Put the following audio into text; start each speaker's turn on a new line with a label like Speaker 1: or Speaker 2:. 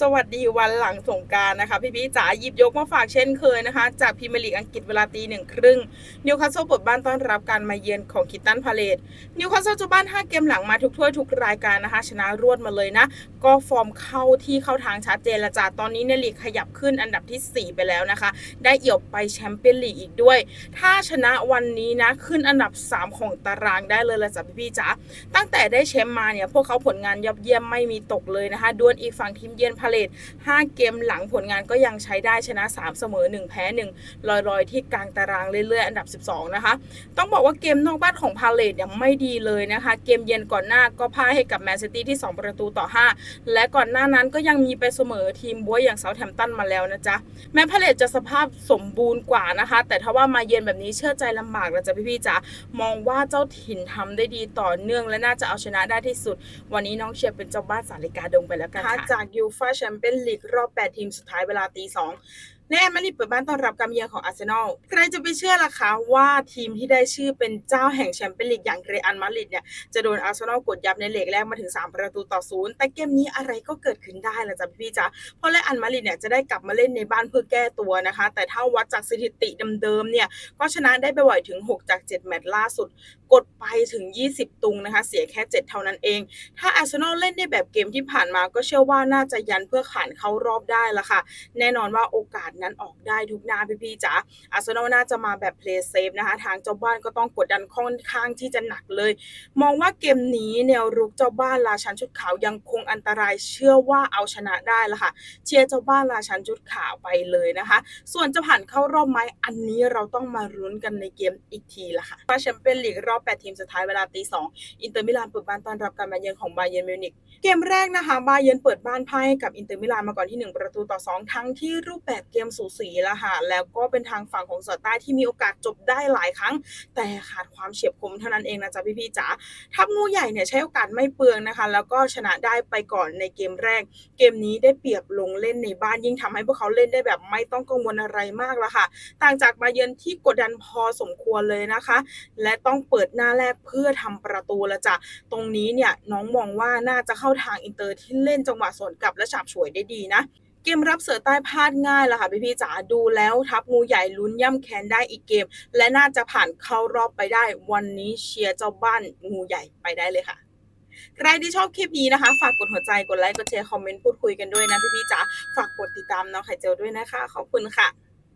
Speaker 1: สวัสดีวันหลังสงการนะคะ พี่พี่จ๋าหยิบยกมาฝากเช่นเคยนะคะ จากพรีเมียร์ลีกอังกฤษเวลาตีหนึ่งครึ่งนิวคาสเซิลเปิดบ้านต้อนรับการมาเยือนของคิตตันพาเลตนิวคาสเซิลเจะบ้าน 5 เกมหลังมาทุกถ้วยทุกรายการนะคะ ชนะรวดมาเลยนะ ก็ฟอร์มเข้าที่เข้าทางชัดเจนละจ้าตอนนี้ในลีกขยับขึ้นอันดับทีสี่4 ไปแล้วนะคะ ได้เอี่ยวไปแชมเปี้ยนลีกอีกด้วย ถ้าชนะวันนี้นะขึ้นอันดับ 3 ของตารางได้เลยละจ้ะพี่พี่จ๋าตั้งแต่ได้แชมป์มาเนี่ยพวกเขาผลงานยอดเยี่ยมไม่มีตกเลยนะคะดวลอีกฝั่งทีมเยือนพาเลต5เกมหลังผลงานก็ยังใช้ได้ชนะ 3 เสมอ 1 แพ้ 1 ลอยๆ ที่กลางตารางเรื่อยๆ อันดับ 12 นะคะ ต้องบอกว่าเกมนอกบ้านของพาเลตเนี่ยไม่ดีเลยนะคะ เกมเยือนก่อนหน้าก็พ่ายให้กับแมนซิตี้ที่ 2 ประตูต่อ 5 และก่อนหน้านั้นก็ยังมีไปเสมอทีมบัวอย่างเซาแ h มตันมาแล้วนะจ๊ะ แม้พาเลตจะสภาพสมบูรณ์กว่านะคะ แต่ถ้าว่ามาเยือนแบบนี้เชื่อใจลำบากแล้วจ้ะพี่ๆจ๋ามองว่าเจ้าถิ่นทำได้ดีต่อเนื่องและน่าจะเอาชนะได้ที่สุด วันนี้น้องเชียร์เป็นเจ้าบ้านสาริกาดงไปแล้วกันค่ะจากยูฟ่าแชมเปี้ยนลีกรอบ 8 ทีมสุดท้ายเวลาตีสองแน่มาริดเปิดบ้านต้อนรับการเยือนของอาร์เซนอล ใครจะไปเชื่อล่ะคะว่าทีมที่ได้ชื่อเป็นเจ้าแห่งแชมเปี้ยนลีกอย่างเรอัลมาดริดเนี่ยจะโดนอาร์เซนอลกดยับในเลกแรกมาถึง 3 ประตูต่อศูนย์แต่เกมนี้อะไรก็เกิดขึ้นได้ละจ้ะพี่จ๊ะเพราะเรอัลมาดริดเนี่ยจะได้กลับมาเล่นในบ้านเพื่อแก้ตัวนะคะ แต่ถ้าวัดจากสถิติเดิมๆเนี่ยก็ชนะได้ไปบ่อยถึง 6 จาก 7 แมตช์ล่าสุดกดไปถึง 20 ตุงนะคะ เสียแค่ 7 เท่านั้นเอง ถ้าอาร์เซนอลเล่นได้แบบเกมที่ผ่านมาก็เชื่อว่าน่าจะยันเพื่อขานเข้ารอบได้ละค่ะ แน่นอนว่าโอกาสนั้นออกได้ทุกหน้าพี่ๆจ๋าอาร์เซนอลน่าจะมาแบบเพลย์เซฟนะคะ ทางเจ้าบ้านก็ต้องกดดันค่อนข้างที่จะหนักเลย มองว่าเกมนี้แนวรุกเจ้าบ้านราชันชุดขาวยังคงอันตรายเชื่อว่าเอาชนะได้ละค่ะ เชียร์เจ้าบ้านราชันชุดขาวไปเลยนะคะ ส่วนจะผ่านเข้ารอบไหมอันนี้เราต้องมารุ้นกันในเกมอีกทีละค่ะว่าแชมเปี้ยนลีกรอบ8 ทีมสุดท้ายเวลาตีสองอินเตอร์มิลานเปิดบ้านต้อนรับการมาเยือนของบาเยิร์นมิวนิกเกมแรกนะคะบาเยิร์นเปิดบ้านพ่ายกับอินเตอร์มิลานมาก่อนที่ 1 ประตูต่อ 2 ทั้งที่รูปแบบเกมสูสีและค่ะแล้วก็เป็นทางฝั่งของสอต้ที่มีโอกาสจบได้หลายครั้ง แต่ขาดความเฉียบคมเท่านั้นเองนะจ๊ะพี่ๆจ๋าทัพงูใหญ่เนี่ยใช้โอกาสไม่เปลืองนะคะ แล้วก็ชนะได้ไปก่อนในเกมแรก เกมนี้ได้เปรียบลงเล่นในบ้านยิ่งทำให้พวกเขาเล่นได้แบบไม่ต้องกังวลอะไรมากละค่ะ ต่างจากมาเยนที่กดดันพอสมควรเลยนะคะ และต้องเปิดหน้าแรกเพื่อทำประตูละจ้ะตรงนี้เนี่ยน้องมองว่าน่าจะเข้าทางอินเตอร์ที่เล่นจังหวะสวนกลับและฉาบฉวยได้ดีนะเกมรับเสือใต้พลาดง่ายละค่ะพี่พี่จ๋าดูแล้วทัพงูใหญ่ลุ้นย่ำแค้นได้อีกเกม และน่าจะผ่านเข้ารอบไปได้ วันนี้เชียร์เจ้าบ้านงูใหญ่ไปได้เลยค่ะใครที่ชอบคลิปนี้นะคะ ฝากกดหัวใจกดไลค์กดแชร์คอมเมนต์พูดคุยกันด้วยนะพี่พี่จ๋าฝากกดติดตามน้องไข่เจียวด้วยนะคะ ขอบคุณค่ะ